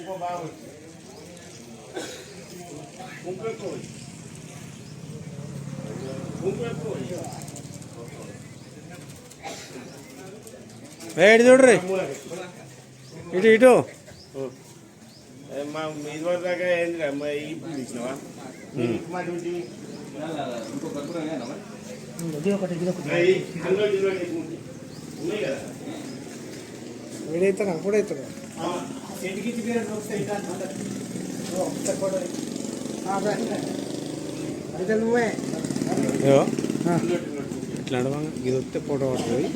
కుంకుమ బాగా వచ్చింది కుంకుమ ఎక్కువ వచ్చింది. కుంకుమ ఎక్కువ వచ్చింది. ఏడు చూడ్రి ఇటు ఇటు ఏ మా ఇదివరకు దాకా ఏందిరా మా ఇప్పుడు తీసినావా మా డ్యూటీ అయ్యి, అయితే నువ్వే ఇట్లా నడవంగా ఇది వస్తే ఫోటో పడుతుంది.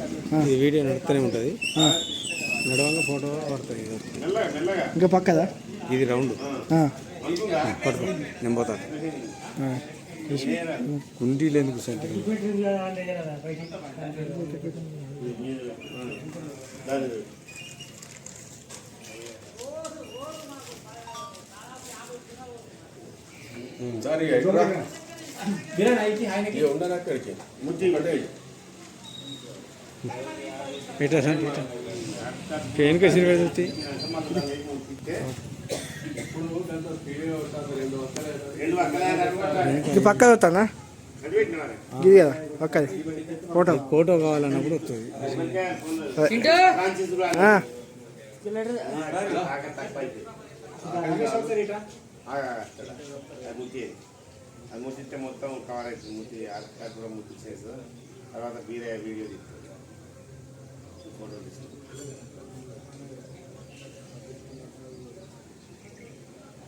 ఇది వీడియో నడుస్తూనే ఉంటుంది. నడవంగా ఫోటో పడుతుంది ఇది ఇంకా పక్కదా? ఇది రౌండ్. పడుకో నేను పోతాను కుండీలు ఎందుకు సెంటర్ సరే ఉండను అక్కడికి. సార్ వస్తాయి రెండు పక్కన ఇది పక్క వస్తానా ఇది కదా పక్కది. ఫోటో. ఫోటో కావాలన్నప్పుడు వస్తుంది. అక్కడ. అది ముద్ది అది ముద్దిస్తే మొత్తం కవర్ అవుతుంది ముద్ది అక్కడ కూడా ముద్ది చేసు. తర్వాత వీరే వీడియో తీస్తుంది ఫోటో తీస్తుంది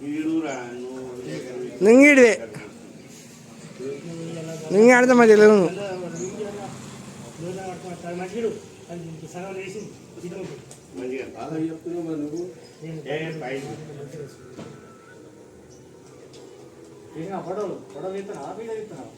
వీడురా నువ్వు నింగిడిదే నింగి ఆడితే మరి తెలియదు మంచిగా. అలా చెప్తున్నావు నువ్వు. ఏ పైన ఫోటో కొడుతున్నా మనకి ఎన్ని ఏం చేస్తుంది వీడియో చేస్తుంది ఫోటో రా వీడియో ఫోటో కానీ ఏం చేయాలి ఇచ్చినావా?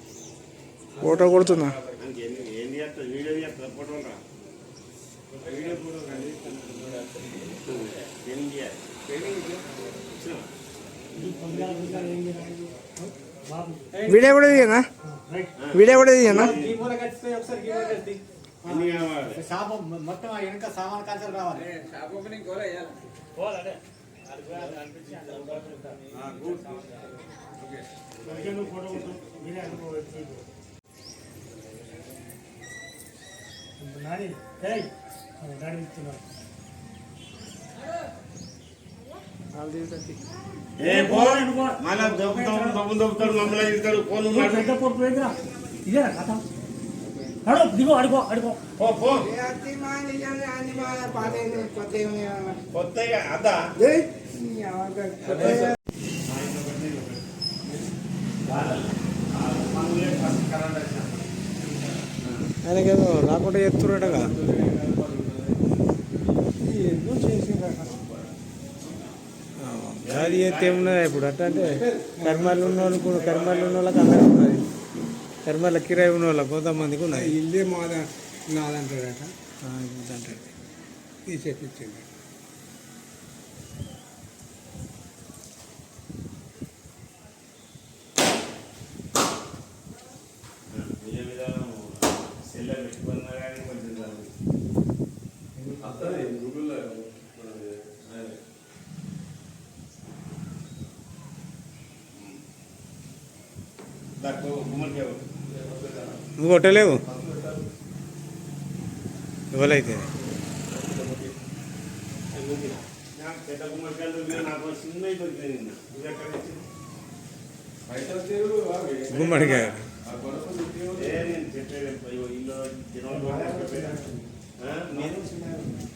వీడియో కూడా తీయనా? వీడియో కూడా తీయనా? మొత్తం వెనక సామాన్ కాల్చలు రావాలి ఏ పో. మళ్ళా దొబ్బుతాడు దొబ్బు దొబ్బుతాడు మమ్మల్ని ఇస్తాడు ఫోన్ ఇదేనా కథ అడు దిగో అడుకో అడుకో కొత్తగా అదా ఆయనకి ఏదో రాకుండా చెప్తున్నాడగా అది చేస్తే ఏమున్నది ఇప్పుడు? అట్లా అంటే కర్మాలు ఉన్న వాళ్ళకు కర్మాలు ఉన్న వాళ్ళకి అందరికీ ఉన్నది. కర్మాల కిరాయి ఉన్న వాళ్ళకి కొంతమందికి ఉన్నది. ఇల్లే మాద నాదంటాడట. అంటాడు. చెప్పించింది నువ్వు కొట్టలేవు ఇవ్వలైతే గుమ్మడికాయ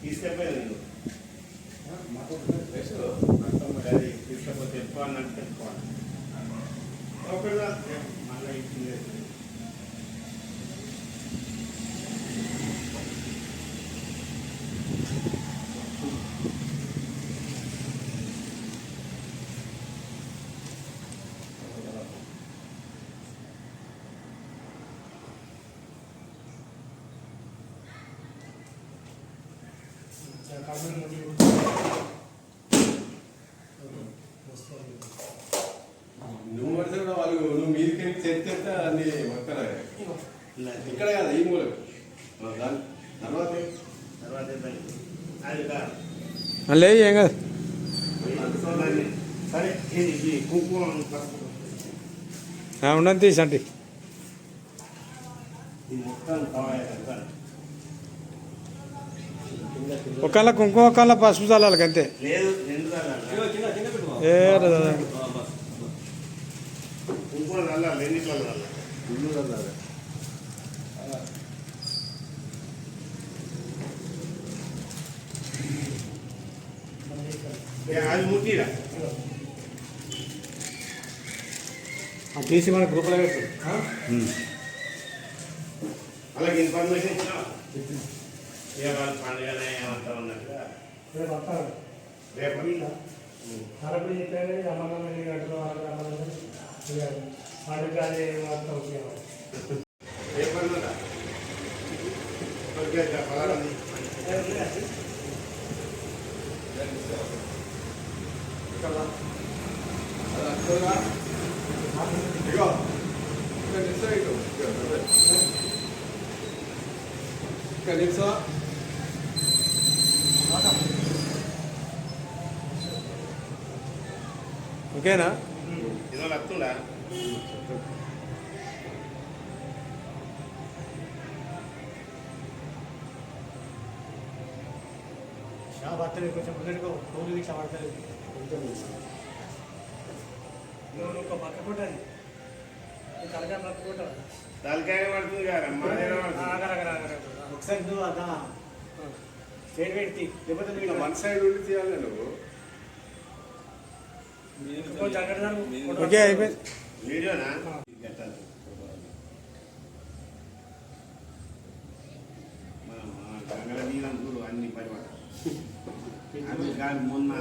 తీసుకెళ్ళిపోయాను. నేను తీసుకపోతే ఎక్కువ అన్నట్టు ఎక్కువ ఒకవేళ మళ్ళీ ఇచ్చింది నువ్వు పడితే కూడా వాళ్ళు తెస్తే అన్ని మొక్కలు. ఇక్కడ కదా ఈ మూలకు. దాని తర్వాత తర్వాత ఏం కాదు. ఉండని తీసి అంటే ఇది మొత్తం కావాలి కదా. ఒకళ్ళ కుంకుమ ఒకళ్ళ పసుపు చల్లాలి అంతే. ఏ రా- కుంకుమ చల్లాలి ఎన్ని చల్లాలి ఇల్లు కదా ఏ, అది ముట్టిరా తీసి మన గ్రూప్లో పెట్టు అలాగే ఇన్ఫర్మేషన్ ఇచ్చినా ఏ వాళ్ళు పండుగనే ఏమంతా ఉన్నట్టుగా రేపు వస్తారు రేపు అరబీ చెప్పారు అమ్మమ్మ గంటలు వాడికి అది మొత్తం రేపు అన్నదా ఓకే పలానా అది అక్కడుగా. ఇగో ఇక్కడ నిల్చో ఇటు. ఇగో, అదే. ఇక్కడ నిల్చో ఓకేనా ఇది వస్తుందా షాప్ వస్తుంది కొంచెం ముందటికో రోజు రిక్షా పడుతుంది. నువ్వు ఒక పక్క కొట్టాలి తలకాయ పక్క కొట్టాలి తలకాయ పడుతుంది ఒకసారి నువ్వు అదా స్టేట్ పెట్టి లేకపోతే నువ్వు వన్ సైడ్ ఉండి తీయాలి నువ్వు. కొంచెం అక్కడ దాకా ఓకే అయిపోయింది. వీడియోనా? గంగల చూడు అన్ని కాదు మొన్న